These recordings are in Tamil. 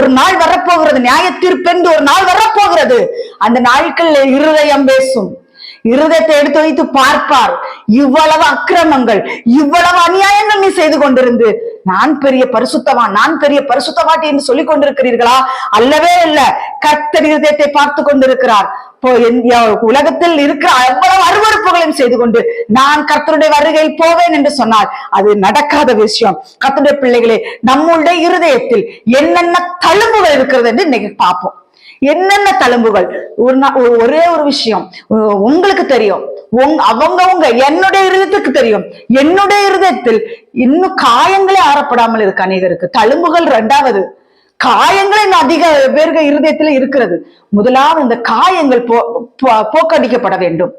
ஒரு நாள் வரப்போகிறது நியாய தீர்ப்பென்று ஒரு நாள் வரப்போகிறது. அந்த நாட்கள் இருதயம் பேசும். இருதயத்தை எடுத்து வைத்து பார்ப்பார். இவ்வளவு அக்கிரமங்கள் இவ்வளவு அநியாயங்கள் நீ செய்து கொண்டிருந்து நான் பெரிய பரிசுத்தவான் நான் பெரிய பரிசுத்தவாட்டி என்று சொல்லிக் கொண்டிருக்கிறீர்களா? அல்லவே இல்ல. கர்த்தர் இருதயத்தை பார்த்து கொண்டிருக்கிறார். உலகத்தில் இருக்கிற அவ்வளவு அருவறுப்புகளையும் செய்து கொண்டு நான் கர்த்தருடைய வருகையில் போவேன் என்று சொன்னால் அது நடக்காத விஷயம். கர்த்தருடைய பிள்ளைகளே நம்முடைய இருதயத்தில் என்னென்ன தழும்புகள் இருக்கிறது என்று இன்னைக்கு பார்ப்போம். என்னென்ன தழும்புகள்? ஒரு நா- ஒரே ஒரு விஷயம். உ- உங்களுக்கு தெரியும். உங் அவங்கவங்க என்னுடைய இருதயத்துக்கு தெரியும். என்னுடைய இருதயத்தில் இன்னும் காயங்களே ஆறப்படாமல் இருக்கு அநேகருக்கு. தழும்புகள் ரெண்டாவது. காயங்கள் இன்னும் அதிக பேர்கள் இருதயத்துல இருக்கிறது. முதலாவது இந்த காயங்கள் போ போ- போக்கடிக்கப்பட வேண்டும்.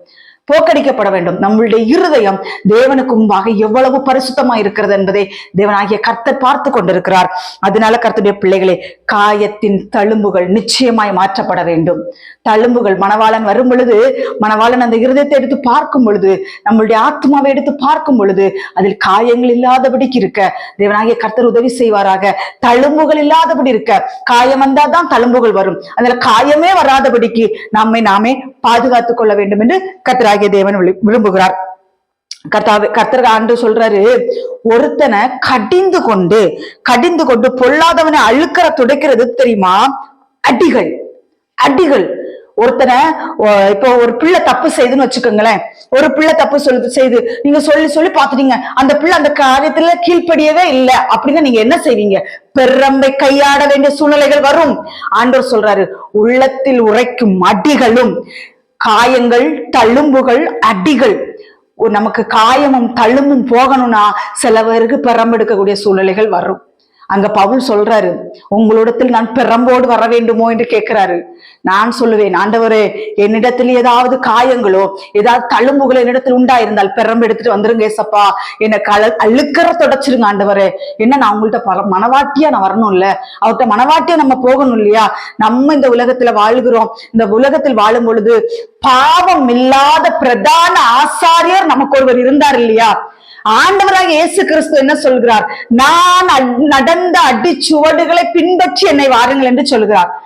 போக்கடிக்கப்பட வேண்டும். நம்மளுடைய இருதயம் தேவனுக்கு முன்பாக எவ்வளவு பரிசுத்தமா இருக்கிறது என்பதை தேவனாகிய கர்த்தர் பார்த்து கொண்டிருக்கிறார். அதனால கர்த்தருடைய பிள்ளைகளே காயத்தின் தழும்புகள் நிச்சயமாய் மாற்றப்பட வேண்டும். தழும்புகள் மணவாளன் வரும் பொழுது மணவாளன் அந்த இருதயத்தை எடுத்து பார்க்கும் பொழுது நம்மளுடைய ஆத்மாவை எடுத்து பார்க்கும் பொழுது அதில் காயங்கள் இல்லாதபடிக்கு இருக்க தேவனாகிய கர்த்தர் உதவி செய்வாராக. தழும்புகள் இல்லாதபடி இருக்க காயம் வந்தாதான் தழும்புகள் வரும். அதுல காயமே வராதபடிக்கு நம்மை நாமே பாதுகாத்துக் கொள்ள வேண்டும் என்று ஆண்டவராகிய தேவன் விரும்புகிறார். கர்த்தாவே கர்த்தர் ஆண்டு சொல்றாரு ஒருத்தனை கடிந்து கொண்டு கடிந்து கொண்டு பொல்லாதவனை அழுக்கிற துடைக்கிறது தெரியுமா? அடிகள் அடிகள். ஒருத்தனை இப்போ ஒரு பிள்ளை தப்பு செய்துன்னு வச்சுக்கோங்களேன். ஒரு பிள்ளை தப்பு சொல்லு செய்து நீங்க சொல்லி சொல்லி பாத்துட்டீங்க அந்த பிள்ளை அந்த காரியத்துல கீழ்ப்படியவே இல்லை. அப்படின்னா நீங்க என்ன செய்வீங்க? பெரம்பை கையாட வேண்டிய சூழ்நிலைகள் வரும். ஆண்டவர் சொல்றாரு உள்ளத்தில் உரைக்கும் அடிகளும் காயங்கள் தழும்புகள் அடிகள். நமக்கு காயமும் தழும்பும் போகணும்னா சில பேருக்கு பிறம்பெடுக்கக்கூடிய சூழ்நிலைகள் வரும். அங்க பவுல் சொல்றாரு உங்களிடத்தில் நான் பெரம்போடு வர வேண்டுமோ என்று கேட்கிறாரு. நான் சொல்லுவேன் ஆண்டவரே என்னிடத்தில் ஏதாவது காயங்களோ ஏதாவது தழும்புகளோ என்னிடத்தில் உண்டாயிருந்தால் பெரம்பு எடுத்துட்டு வந்துருங்க ஏசப்பா. என்னை கல அழுக்கற தொடச்சிருங்க ஆண்டவரே. என்ன நான் உங்கள்ட்ட பர மனவாட்டியா நான் வரணும் இல்ல அவர்கிட்ட மனவாட்டியா நம்ம போகணும் இல்லையா? நம்ம இந்த உலகத்துல வாழ்கிறோம். இந்த உலகத்தில் வாழும் பொழுது பாவம் இல்லாத பிரதான ஆசாரியர் நமக்கு ஒருவர் இருந்தார் இல்லையா? ஆண்டவராக இயேசு கிறிஸ்து என்ன சொல்கிறார்? நான் நடந்த அடிச்சுவடுகளை பின்பற்றி என்னை வாருங்கள் என்று சொல்கிறார்.